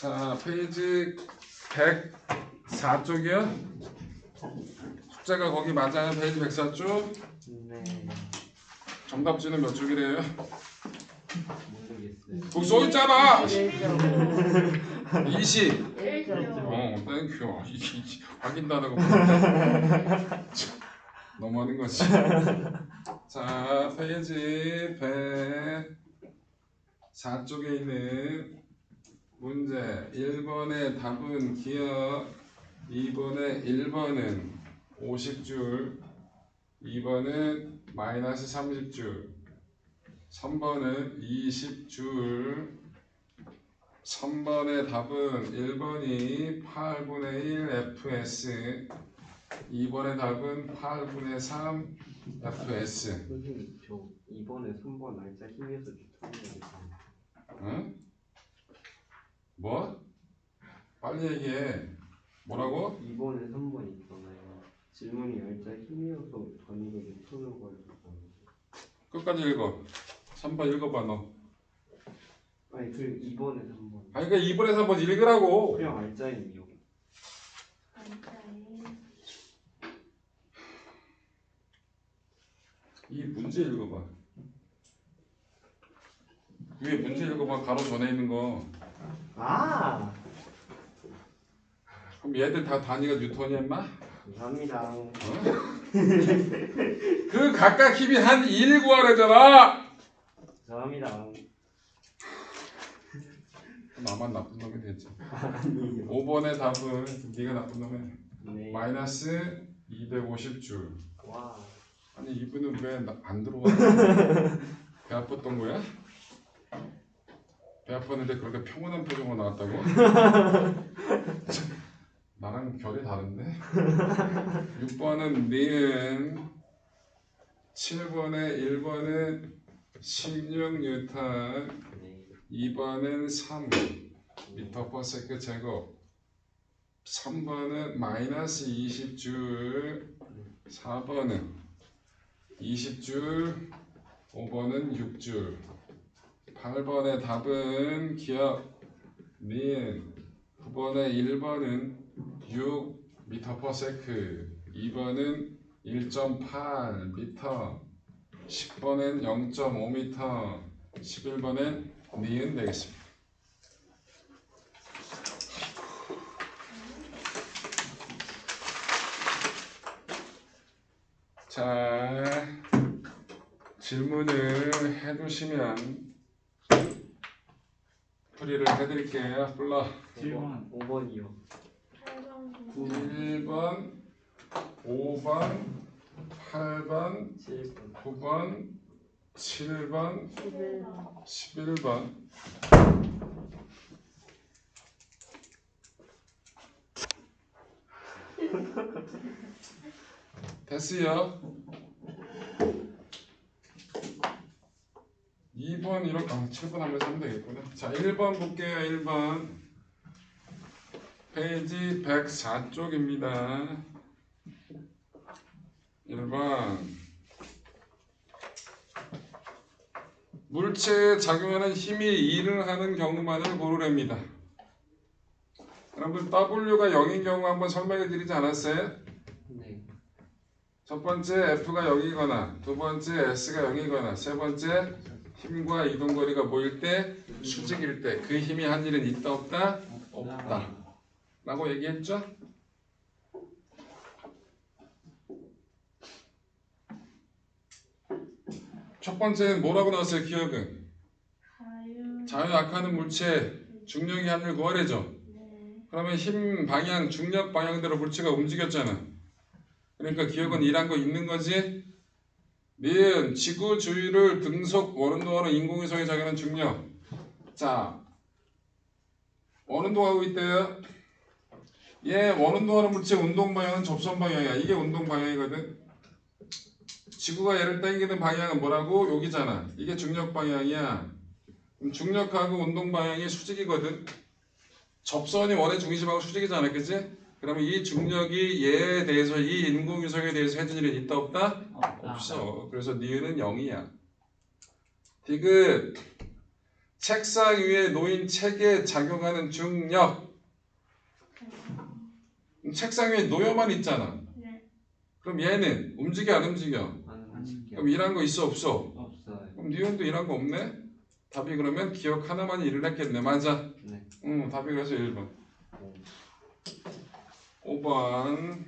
자, 페이지 104쪽이요. 숫자가 거기 맞아요. 페이지 104쪽. 네. 정답지는 몇 쪽이래요? 모르겠어요. 거기 써 있잖아. 1점. 20. 1점. 어, 땡큐. 확인도 안 하고. 너무하는 거지. 자, 페이지 104쪽에 있는 문제 1번의 답은 기억 2번의 1번은 50줄 2번은 마이너스 30줄 3번은 20줄 3번의 답은 1번이 8분의 1 fs 2번의 답은 8분의 3 fs 선생님 저 이번에 3번 날짜 힘에서 추천해야겠어요. 응? 뭐? 빨리 얘기해 뭐라고? 이번에 3번 있잖아요. 질문이 날짜 힘이어서 전이가 유턴을 걸렸어요. 끝까지 읽어 3번 읽어봐 너 아니 그 이번에 3번. 아니 그러니까 2번에서 한번 읽으라고 그냥 알짜임이요. 이 문제 읽어봐 위에 문제 읽어봐 가로 전에 있는 거 아 그럼 얘들 다 단위가 뉴턴이야 인마? 감사합니다. 어? 그 각각 힘이 한 1 구하래잖아 감사합니다. 나만 나쁜 놈이 됐지 아니요. 5번의 답은 네가 나쁜 놈이야 네. 마이너스 250줄 와. 아니 이분은 왜 안 들어와? 배 아팠던 거야? 배 아팠는데 그렇게 평온한 표정으로 나왔다고? 나랑 결이 다른데? 6번은 니은 7번에 1번은 16뉴턴 네. 2번은 3 미터 퍼 세크 제곱 3번은 마이너스 20줄 4번은 20줄 5번은 6줄 8번의 답은 기억 니은 9번의 1번은 6 미터 퍼 세크. 2번은 1.8 미터. 10번은 0.5 미터. 11번은 니은 되겠습니다. 자, 질문을 해두시면 풀이를 해드릴게요. 불러. 7번. 5번이요. 1번, 5번, 8번, 7번. 9번, 7번, 11번. 11번. 됐어요. 2번 이렇게 아, 7번 하면서 하면 되겠구나. 자, 1번 볼게요. 1번. 페이지 104쪽입니다. 1번. 물체에 작용하는 힘이 일을 하는 경우만을 고르랍니다. 여러분 W가 0인 경우 한번 설명해 드리지 않았어요? 네. 첫 번째 F가 0이거나 두 번째 S가 0이거나 세 번째 힘과 이동거리가 모일 때 수직일 때 그 힘이 한 일은 있다 없다? 없다 라고 얘기했죠? 첫 번째는 뭐라고 나왔어요 기억은? 자유. 약하는 물체 중력이 한일 구하래죠 네. 그러면 힘 방향 중력 방향대로 물체가 움직였잖아 그러니까 기억은 일한 거 있는 거지 니은 지구 주위를 등속 원운동하는 인공위성에 작용하는 중력 자 원운동하고 있대요. 얘 원운동하는 물체 운동 방향은 접선 방향이야. 이게 운동 방향이거든. 지구가 얘를 당기는 방향은 뭐라고? 여기잖아. 이게 중력 방향이야. 그럼 중력하고 운동 방향이 수직이거든. 접선이 원의 중심하고 수직이잖아. 그지? 그러면 이 중력이 얘에 대해서 이 인공위성에 대해서 해준 일은 있다 없다? 없어. 그래서 니은은 0이야. 디귿 책상 위에 놓인 책에 작용하는 중력. 책상 위에 놓여만 있잖아. 네. 그럼 얘는 움직여 안 움직여? 안 움직여. 그럼 일한 거 있어 없어? 없어요. 그럼 니온도 일한 거 없네? 답이 그러면 기억 하나만 일을 했겠네. 맞아. 네. 응, 답이 그래서 1번. 오. 5번.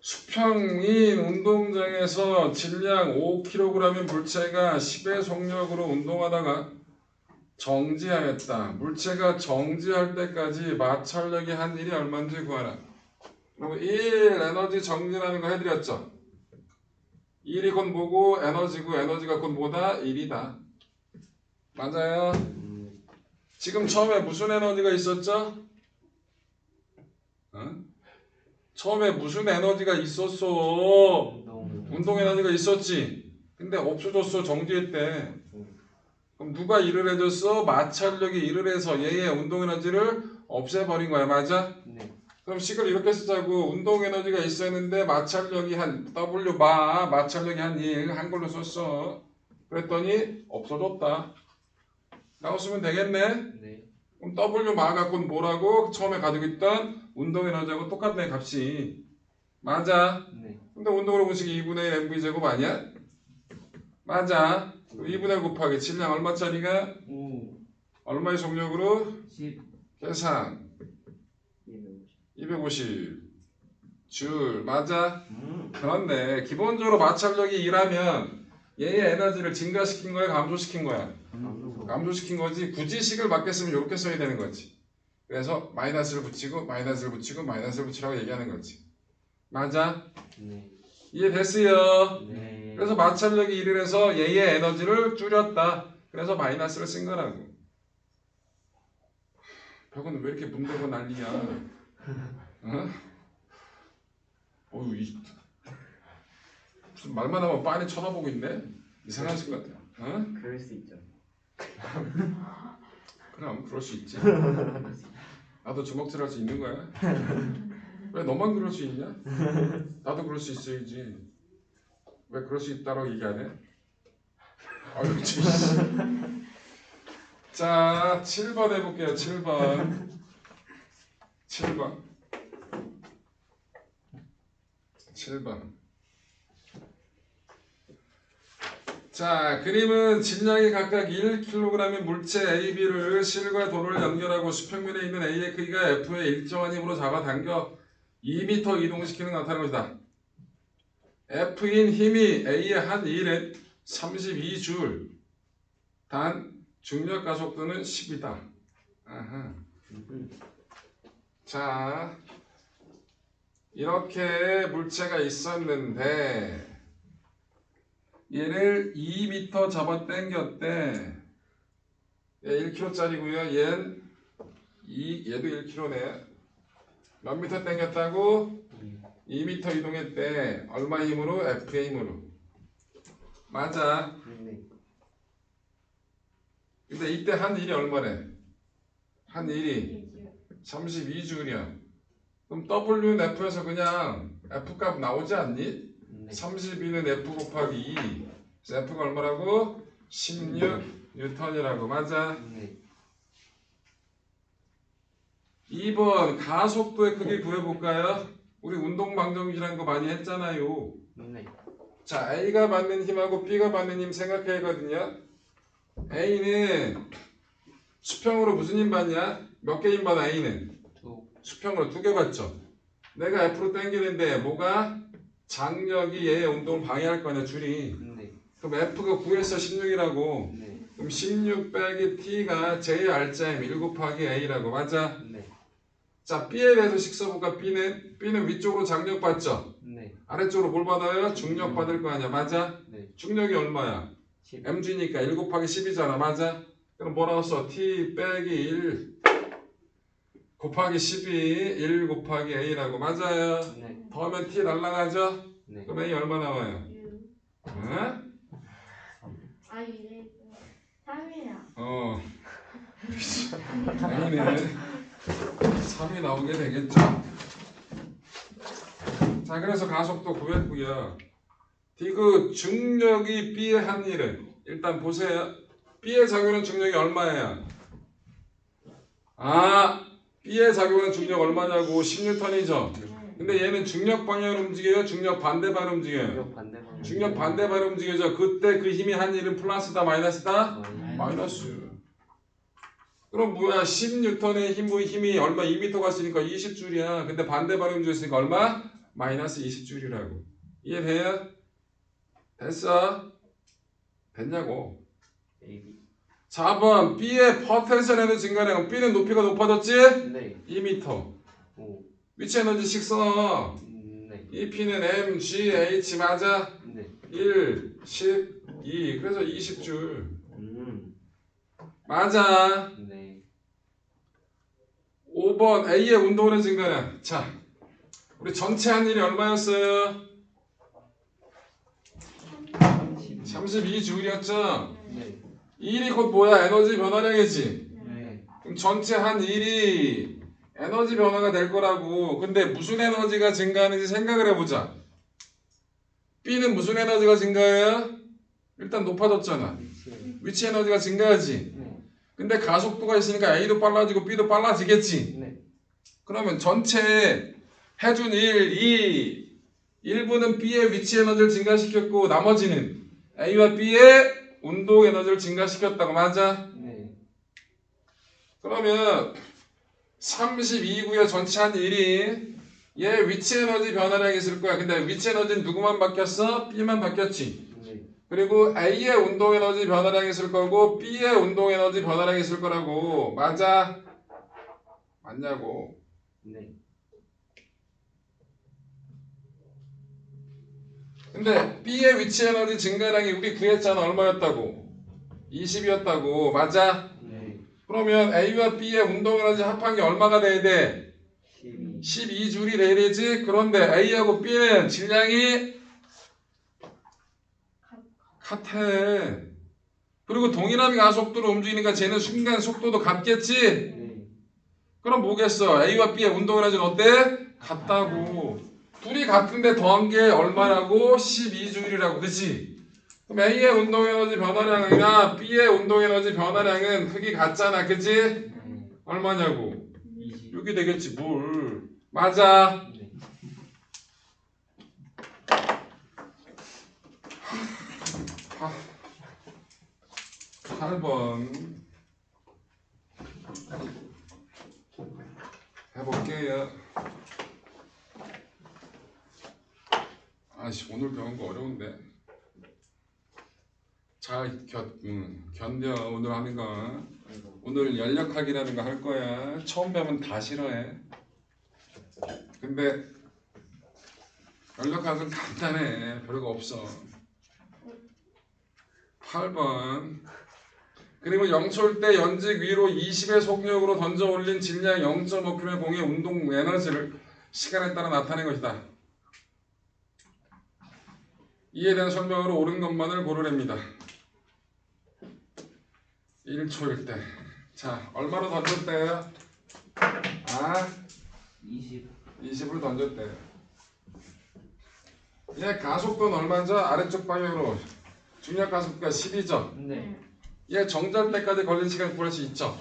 수평인 운동장에서 질량 5kg의 물체가 10의 속력으로 운동하다가 정지하였다. 물체가 정지할 때까지 마찰력이 한 일이 얼마인지 구하라. 그리고 1 에너지 정지라는 거 해드렸죠. 1이 곧 뭐고 에너지고 에너지가 곧 뭐다? 1이다. 맞아요. 음, 지금 처음에 무슨 에너지가 있었죠? 어? 처음에 무슨 에너지가 있었어? 운동. 에너지가 있었지. 근데 없어졌어. 정지했대. 그럼 누가 일을 해줬어? 마찰력이 일을 해서 얘의 운동 에너지를 없애버린 거야. 맞아? 네. 그럼 식을 이렇게 쓰자고. 운동 에너지가 있었는데 마찰력이 한 W 마 마찰력이 한 1 한글로 썼어. 그랬더니 없어졌다. 라고 쓰면 되겠네. 네. 그럼 W 마 갖고 뭐라고? 처음에 가지고 있던 운동 에너지하고 똑같네 값이. 맞아. 네. 근데 운동으로 보시기 2분의 1 mv 제곱 아니야? 맞아. 2분의 1 곱하기 질량 얼마짜리가? 오. 얼마의 속력으로? 10. 계산 250. 250 줄 맞아? 음. 그런데 기본적으로 마찰력이 2라면 얘의 에너지를 증가시킨 거야 감소시킨 거야? 감소. 감소시킨 거지 굳이 식을 맞겠으면 이렇게 써야 되는 거지 그래서 마이너스를 붙이고 마이너스를 붙이고 마이너스를 붙이라고 얘기하는 거지 맞아? 네. 이해됐어요? 네. 그래서 마찰력이 1을 해서 얘의 에너지를 줄였다 그래서 마이너스를 쓴 거라고 벽은 왜 이렇게 문대고 난리야 어? 어휴 이 무슨 말만 하면 빤히 쳐다보고 있네 이상하실 것 같아 어? 그럴 수 있죠. 그럼 그럴 수 있지. 나도 주먹질 할 수 있는 거야. 왜 너만 그럴 수 있냐? 나도 그럴 수 있어야지. 왜 그럴 수 있다고 얘기 안 해? 아유 참. 자 7번 해볼게요 7번. 7번. 7번 자 그림은 질량이 각각 1kg의 물체 AB를 실과 돌을 연결하고 수평면에 있는 A의 크기가 F의 일정한 힘으로 잡아당겨 2m 이동시키는 것 나타나는 것이다. F인 힘이 A의 한 일은 32줄 단 중력 가속도는 10이다. 아하. 음. 자 이렇게 물체가 있었는데 얘를 2m 잡아 당겼대 얘 1kg짜리고요 얘는 이, 얘도 1kg네 몇 미터 당겼다고? 2m 이동했대 얼마 힘으로? F의 힘으로 맞아 네. 근데 이때 한 일이 얼마래? 한 일이 32줄이야. 그럼 W는 F에서 그냥 F 값 나오지 않니? 네. 32는 F 곱하기 2. 그래서 F가 얼마라고? 16 뉴턴이라고. 맞아. 네. 2번 가속도의 크기 구해볼까요? 우리 운동방정식이라는 거 많이 했잖아요. 네. 자, A가 받는 힘하고 B가 받는 힘 생각해야 하거든요. A는 수평으로 무슨 힘 받냐? 몇 개 힘 받아 A는? 두. 수평으로 두 개 받죠. 내가 F로 당기는데 뭐가? 장력이 얘의 운동을 방해할 거 아니야 줄이. 네. 그럼 F가 9에서 16이라고. 네. 그럼 16 빼기 T가 J의 알짜임 1 곱하기 A라고 맞아? 네. 자 B에 대해서 식 써볼까? B는 B는 위쪽으로 장력 받죠. 네. 아래쪽으로 뭘 받아요? 중력 받을 거 아니야 맞아? 네. 중력이 얼마야? 10. mg니까 1 곱하기 10이잖아 맞아? 그럼 뭐라고 써? t 빼기 1 곱하기 12 1 곱하기 a라고 맞아요 네. 더하면 t 날라가죠? 네. 그럼 a 얼마 나와요? 응? 아 이래 3이야 어 a는 3이 나오게 되겠죠 자 그래서 가속도 구했고요 디그 중력이 B의 한 일은 일단 보세요. B의 작용은 중력이 얼마예요? 아, B의 작용은 중력 얼마냐고 10N이죠. 네. 근데 얘는 중력 방향으로 움직여요? 중력 반대 방향으로 움직여요? 중력 반대 방향. 중력 반대 방향으로 움직여져. 그때 그 힘이 한 일은 플러스다 마이너스다? 마이너스. 그럼 뭐야? 10N의 힘, 힘이 얼마? 2m 갔으니까 20줄이야. 근데 반대 방향 움직였으니까 얼마? 마이너스 20줄이라고. 이해돼요? 됐어? 됐냐고. AB. 4번 B의 포텐셜 에너지 증가량 B는 높이가 높아졌지? 네. 2m. 오. 위치 에너지씩 써. 음, 네. 이 P는 M, G, H 맞아? 네. 1, 10, 2. 그래서 20줄. 음. 맞아. 네. 5번 A의 운동원의 증가량. 자, 우리 전체 한 일이 얼마였어요? 32줄이었죠? 네. 이 일이 곧 뭐야? 에너지 변화량이지. 네. 그럼 전체 한 일이 에너지 변화가 될 거라고. 근데 무슨 에너지가 증가하는지 생각을 해보자. B는 무슨 에너지가 증가해요? 일단 높아졌잖아. 위치. 위치 에너지가 증가하지. 네. 근데 가속도가 있으니까 A도 빨라지고 B도 빨라지겠지. 네. 그러면 전체 해준 1, 2, 1부는 B의 위치 에너지를 증가시켰고 나머지는 A와 B의 운동 에너지를 증가시켰다고 맞아? 네. 그러면 32구의 전체 한 1이 얘 위치 에너지 변화량이 있을 거야. 근데 위치 에너지는 누구만 바뀌었어? B만 바뀌었지. 네. 그리고 A의 운동 에너지 변화량이 있을 거고 B의 운동 에너지 변화량이 있을 거라고. 맞아? 맞냐고. 네. 근데 B의 위치 에너지 증가량이 우리 구했잖아. 얼마였다고? 20이었다고. 맞아? 네. 그러면 A와 B의 운동 에너지 합한 게 얼마가 돼야 돼? 12. 12줄이 돼야 되지. 그런데 A하고 B는 질량이 같아. 그리고 동일한 가속도로 움직이니까 쟤는 순간 속도도 같겠지. 네. 그럼 뭐겠어? A와 B의 운동 에너지는 어때? 같다고. 둘이 같은데 더한 게 얼마라고? 12줄이라고. 그치? 그럼 A의 운동 에너지 변화량이나 B의 운동 에너지 변화량은 크기 같잖아. 네. 얼마냐고. 20. 이렇게 되겠지. 뭘. 맞아. 네. 아, 8번 해볼게요. 아씨 오늘 배운 거 어려운데. 잘 견, 음, 견뎌 오늘 하는 거. 오늘 연력학이라는 거 할 거야. 처음 배우면 다 싫어해. 근데 연력학은 간단해. 별거 없어. 8번. 그리고 영초일 때 연직 위로 20의 속력으로 던져 올린 질량 0.5km의 공의 운동 에너지를 시간에 따라 나타낸 것이다. 이에 대한 설명으로 옳은 것만을 고르랍니다. 1초일 때. 자, 얼마로 던졌대요? 아, 20. 20을 던졌대요. 얘 가속도는 얼마죠? 아래쪽 방향으로. 중력 가속도가 10이죠. 네. 얘 정절 때까지 걸린 시간 구할 수 있죠.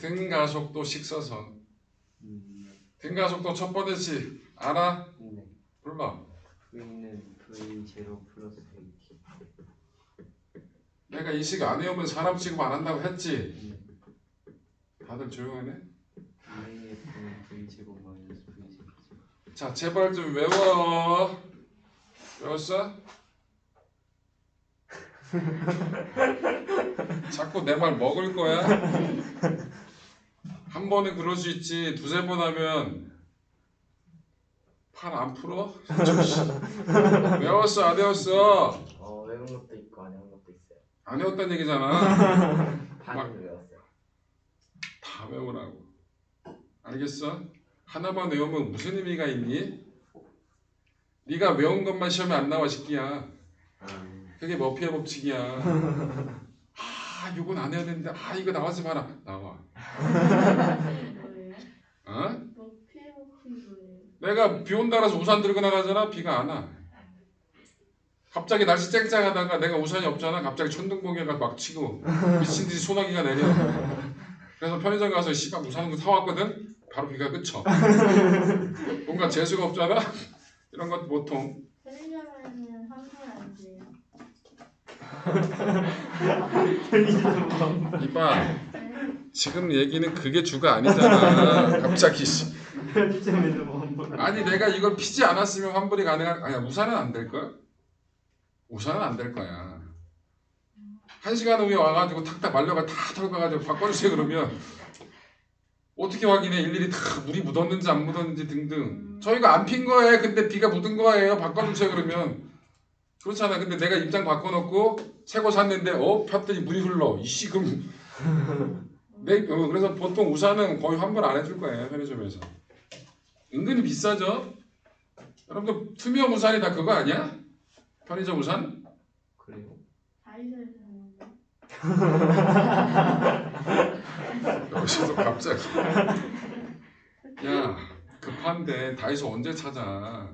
등 가속도씩 써서. 음. 등 가속도 첫 번째씩 알아? 네. 불러. V 는 V 제로 플러스 AT. 내가 이식안 외우면 사람 취급 안 한다고 했지. 네. 다들 조용하네. VF는 V 제곱 마이너스 V 제곱. 자, 제발 좀 외워. 외웠어? 자꾸 내 말 먹을 거야? 한 번은 그럴 수 있지. 두세 번 하면 팔 안 풀어? 외웠어? 안 외웠어? 어 외운 것도 있고 안 외운 것도 있어요. 안 외웠단 얘기잖아. 반은 외웠어요. 다 외우라고. 알겠어? 하나만 외우면 무슨 의미가 있니? 네가 외운 것만 시험에 안 나와 새끼야. 음. 그게 머피의 법칙이야. 아, 이건 안 해야 되는데, 아, 이거 나와지 마라. 나와. 갑자기 날씨 쨍쨍하다가 내가 우산이 없잖아. 갑자기 천둥번개가 막 치고 미친 듯이 소나기가 내려. 그래서 편의점 가서 씨발 우산 사왔거든. 바로 비가 그쳐. 뭔가 재수가 없잖아. 이런 것 보통 편의점에는 환불 안 돼요. 이봐 네. 지금 얘기는 그게 주가 아니잖아. 갑자기 씨. 아니 내가 이걸 피지 않았으면 환불이 가능한 아니야 우산은 안 될 걸? 우산은 안 될 거야. 한 시간 후에 와가지고 탁탁 말려가 다 털고 가가지고 바꿔주세요 그러면. 어떻게 확인해? 일일이 다 물이 묻었는지 안 묻었는지 등등. 저희가 안 핀 거예요. 근데 비가 묻은 거예요. 바꿔주세요 그러면. 그렇잖아. 근데 내가 입장 바꿔놓고 새거 샀는데 어? 폈더니 물이 흘러. 이씨 그럼. 내 어, 그래서 보통 우산은 거의 환불 안 해줄 거예요 편의점에서 은근히 비싸죠 여러분들 투명 우산이 다 그거 아니야? 편의점 우산? 그래요? 다이소에서. 여기서 갑자기 야 급한데 다이소 언제 찾아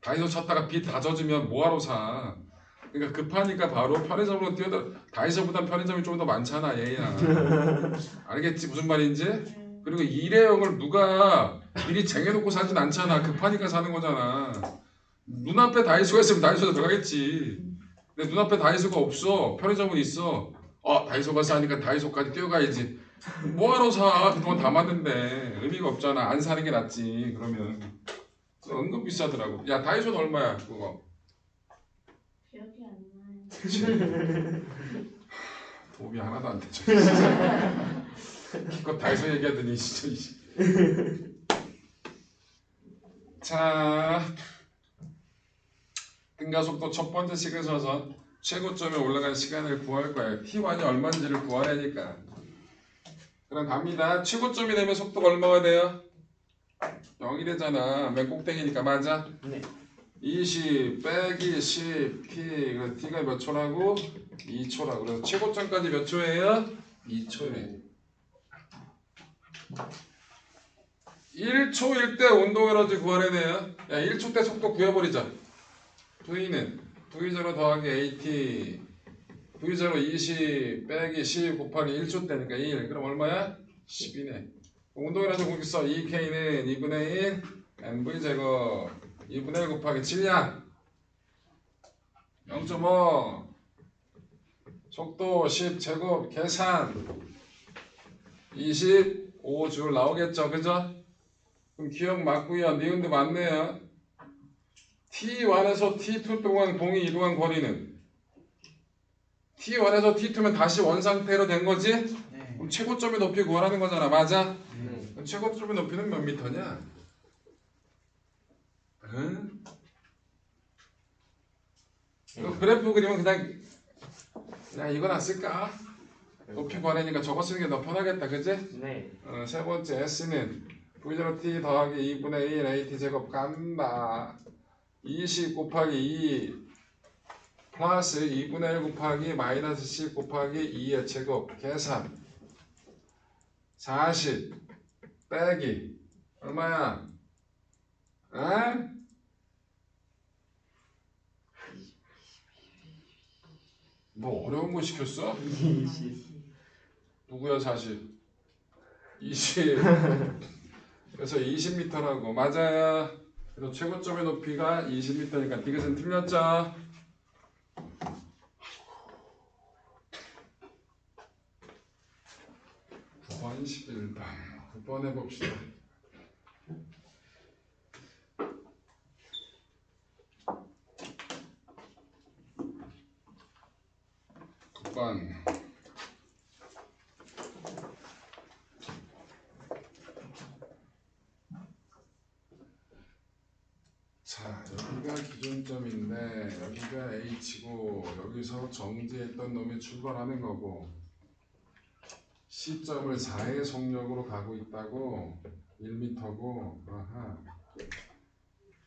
다이소 찾다가 비 다 젖으면 뭐하러 사 그러니까 급하니까 바로 편의점으로 뛰어들 다이소보단 편의점이 좀 더 많잖아 얘야 알겠지 무슨 말인지 네. 그리고 일회용을 누가 미리 쟁여놓고 사진 않잖아. 급하니까 사는 거잖아. 눈앞에 다이소가 있으면 다이소에 들어가겠지. 근데 눈앞에 다이소가 없어. 편의점은 있어. 아 다이소가 싸니까 다이소까지 뛰어가야지. 뭐하러 사? 그동안 담았는데. 의미가 없잖아. 안 사는 게 낫지 그러면. 은근 비싸더라고. 야 다이소는 얼마야 그거? 기억이 안 나요. 도움이 하나도 안 되죠 기껏 다이소 얘기하더니 진짜. 자 등가속도 첫 번째 시그서서 최고점에 올라간 시간을 구할 거예요. T1이 얼마인지를 구하려니까. 그럼 갑니다. 최고점이 되면 속도가 얼마가 돼요? 0이 되잖아. 맨 꼭대기니까. 맞아? 네. 20 빼기 10 t 그래서 t가 몇 초라고? 2초라고. 그래서 최고점까지 몇 초예요? 2초예요 1초일 때 운동 에너지 구하려야 돼요 야 1초 때 속도 구해버리자. V는 V0 더하기 AT V0 20 빼기 10 곱하기 1초 때니까 1 그럼 얼마야? 10이네. 운동 에너지 공격서 2K는 2분의 1 MV 제거 2분의 1 곱하기 7량 0.5 속도 10 제곱 계산. 25줄 나오겠죠? 그죠? 그럼 기억 맞고요 니은도 맞네요 T1에서 T2 동안 공이 이동한 거리는 T1에서 T2면 다시 원상태로 된 거지? 네. 그럼 최고점의 높이 구하라는 거잖아 맞아? 네 그럼 최고점의 높이는 몇 미터냐? 응? 이거 그래프 그리면 그냥 그냥 이거나 쓸까? 높이 구하려니까 저거 쓰는 게 더 편하겠다 그지? 네 어, 세 번째 S는 V0 T 더하기 2분의 1 AT 제곱 간다 20 곱하기 2 플러스 2분의 1 곱하기 마이너스 10 곱하기 2의 제곱 계산 40 빼기 얼마야? 에? 뭐 어려운 거 시켰어? 20 누구야 40? 20 그래서 20m라고. 맞아요 그래서 최고점의 높이가 20m니까 디귿은 틀렸죠? 9번 11번. 9번 해봅시다. 구번 자, 여기가 기준점인데 여기가 H고 여기서 정지했던 놈이 출발하는 거고 시점을 4의 속력으로 가고 있다고 1m고 아하.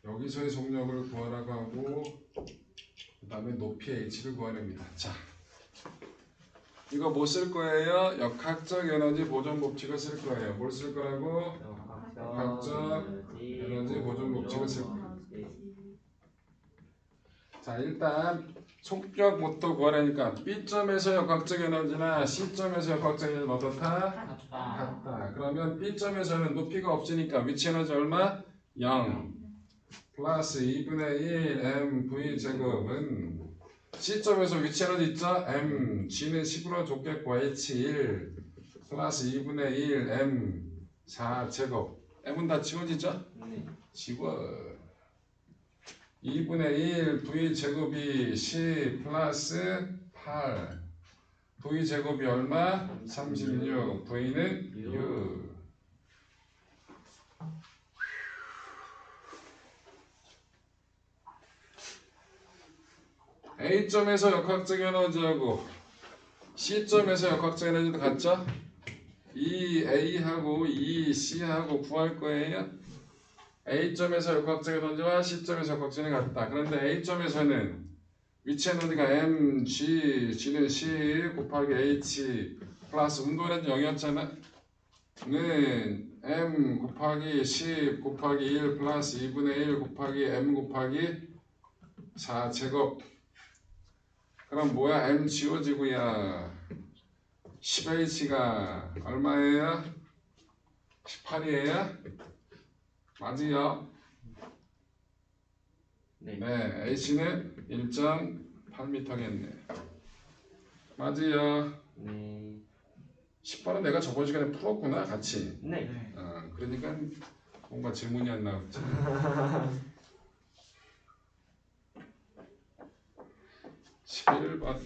여기서의 속력을 구하라고 하고 그 다음에 높이 H를 구하랍니다. 자, 이거 뭐 쓸 거예요? 역학적 에너지 보존 법칙을 쓸 거예요. 뭘 쓸 거라고? 각자 에너지 보존 법칙을 쓸 어, 자 일단 속력부터 구하라니까 B점에서 역학적 에너지나 C점에서 역학적 에너지 어떻다? 같다. 같다. 그러면 B점에서는 높이가 없으니까 위치 에너지 얼마? 0 플러스 2분의 1 mv 제곱은 C점에서 위치 에너지 있죠? m g는 10으로 줬겠고 h1 플러스 2분의 1 m 4 제곱 m은 다 지워지죠? 네. 지워 2분의 1 v 제곱이 10 플러스 8 v 제곱이 얼마? 36 v는 6 A점에서 역학적 에너지하고 C점에서 역학적 에너지도 같죠? 이 A하고 이 C하고 구할 거예요. A점에서 역학적 에너지와 C점에서 에너지가 같다. 그런데 A점에서는 위치 에너지가 m, g, g는 10 곱하기 h 플러스 운동 에너지 0이었잖아. 는 m 곱하기 10 곱하기 1 플러스 2분의 1 곱하기 m 곱하기 4 제곱 그럼 뭐야 m 지워지고야 10h가 얼마예요? 18이에요? 맞지요? 네. 네, h는 1.8m겠네. 맞지요? 네. 10번은 내가 저번 시간에 풀었구나 같이. 네. 어, 그러니까 뭔가 질문이 안 나왔지. 십일 번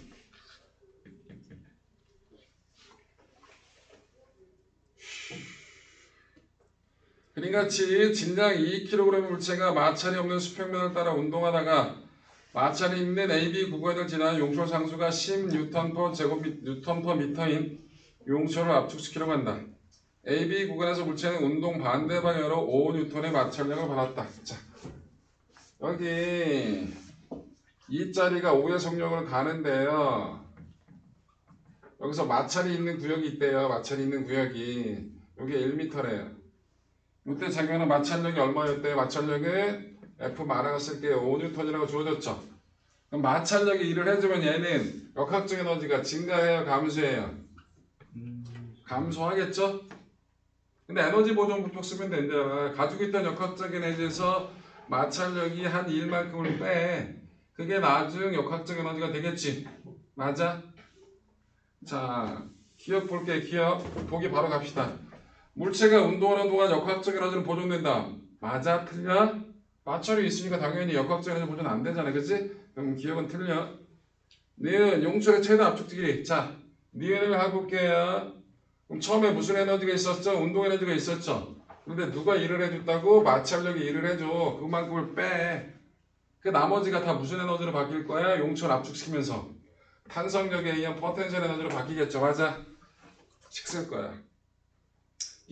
그림같이 진량 2kg 물체가 마찰이 없는 수평면을 따라 운동하다가 마찰이 있는 AB 구간을 지나 용초 상수가 10N 제곱 뉴턴 퍼 미터인 용초를 압축시키려고 한다. AB 구간에서 물체는 운동 반대 방향으로 5N의 마찰력을 받았다. 자, 여기 이 자리가 5의 속력을 가는데요. 여기서 마찰이 있는 구역이 있대요. 마찰이 있는 구역이 여기 1m래요. 이때 자기는 마찰력이 얼마였대요? 마찰력은 F 마라가 쓸게요. 5N이라고 주어졌죠. 그럼 마찰력이 일을 해주면 얘는 역학적 에너지가 증가해요, 감소해요. 음. 감소하겠죠? 근데 에너지 보존 부폭 쓰면 된잖아. 가지고 있던 역학적 에너지에서 마찰력이 한 1만큼을 빼. 그게 나중 역학적 에너지가 되겠지. 맞아? 자, 기억 볼게, 기억. 보기 바로 갑시다. 물체가 운동하는 동안 역학적 에너지는 보존된다. 맞아? 틀려? 마찰이 있으니까 당연히 역학적 에너지 보존 안 되잖아. 그치? 그럼 기억은 틀려. 니은 용출의 최대 압축 길이. 자, 니은을 해볼게요. 그럼 처음에 무슨 에너지가 있었죠? 운동 에너지가 있었죠. 근데 누가 일을 해줬다고? 마찰력이 일을 해줘. 그만큼을 빼. 그 나머지가 다 무슨 에너지로 바뀔 거야? 용철 압축시키면서. 탄성력에 의한 포텐셜 에너지로 바뀌겠죠. 맞아? 식쓸 거야.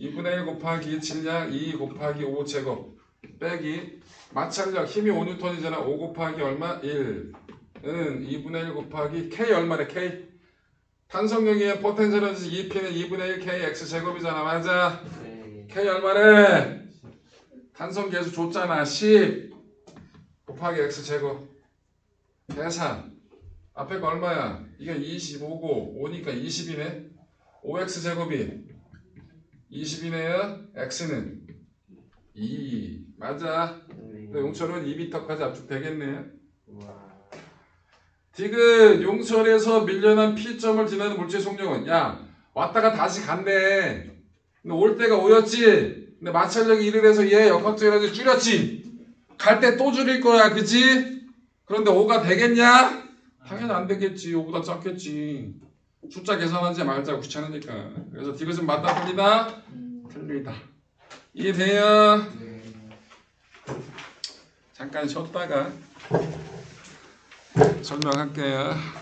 2분의 1 곱하기 질량 2 곱하기 5 제곱 빼기 마찰력 힘이 5N이잖아. 5 곱하기 얼마? 1. 은 2분의 1 곱하기 K 얼마래? K. 탄성력의 포텐셜 에너지 2P는 2분의 1 KX 제곱이잖아. 맞아? 네. K 얼마래? 탄성 계수 줬잖아. 10 곱하기 X 제곱. 계산. 앞에 거 얼마야? 이게 25고 5니까 20이네. 5X 제곱이 20이네요. X는 2. 맞아. 용철은 2m까지 압축되겠네. 와. 디귿 용철에서 밀려난 P점을 지나는 물질 속력은 야 왔다가 다시 간대. 근데 올 때가 5였지. 근데 마찰력이 1을 해서 얘 역학적 에너지 줄였지. 갈 때 또 줄일 거야, 그지? 그런데 5가 되겠냐? 당연히 안 되겠지. 5보다 작겠지. 숫자 계산하지 말자 귀찮으니까. 그래서 디귿은 맞다 틀리다? 틀리다. 이해돼요? 네. 잠깐 쉬었다가 설명할게요.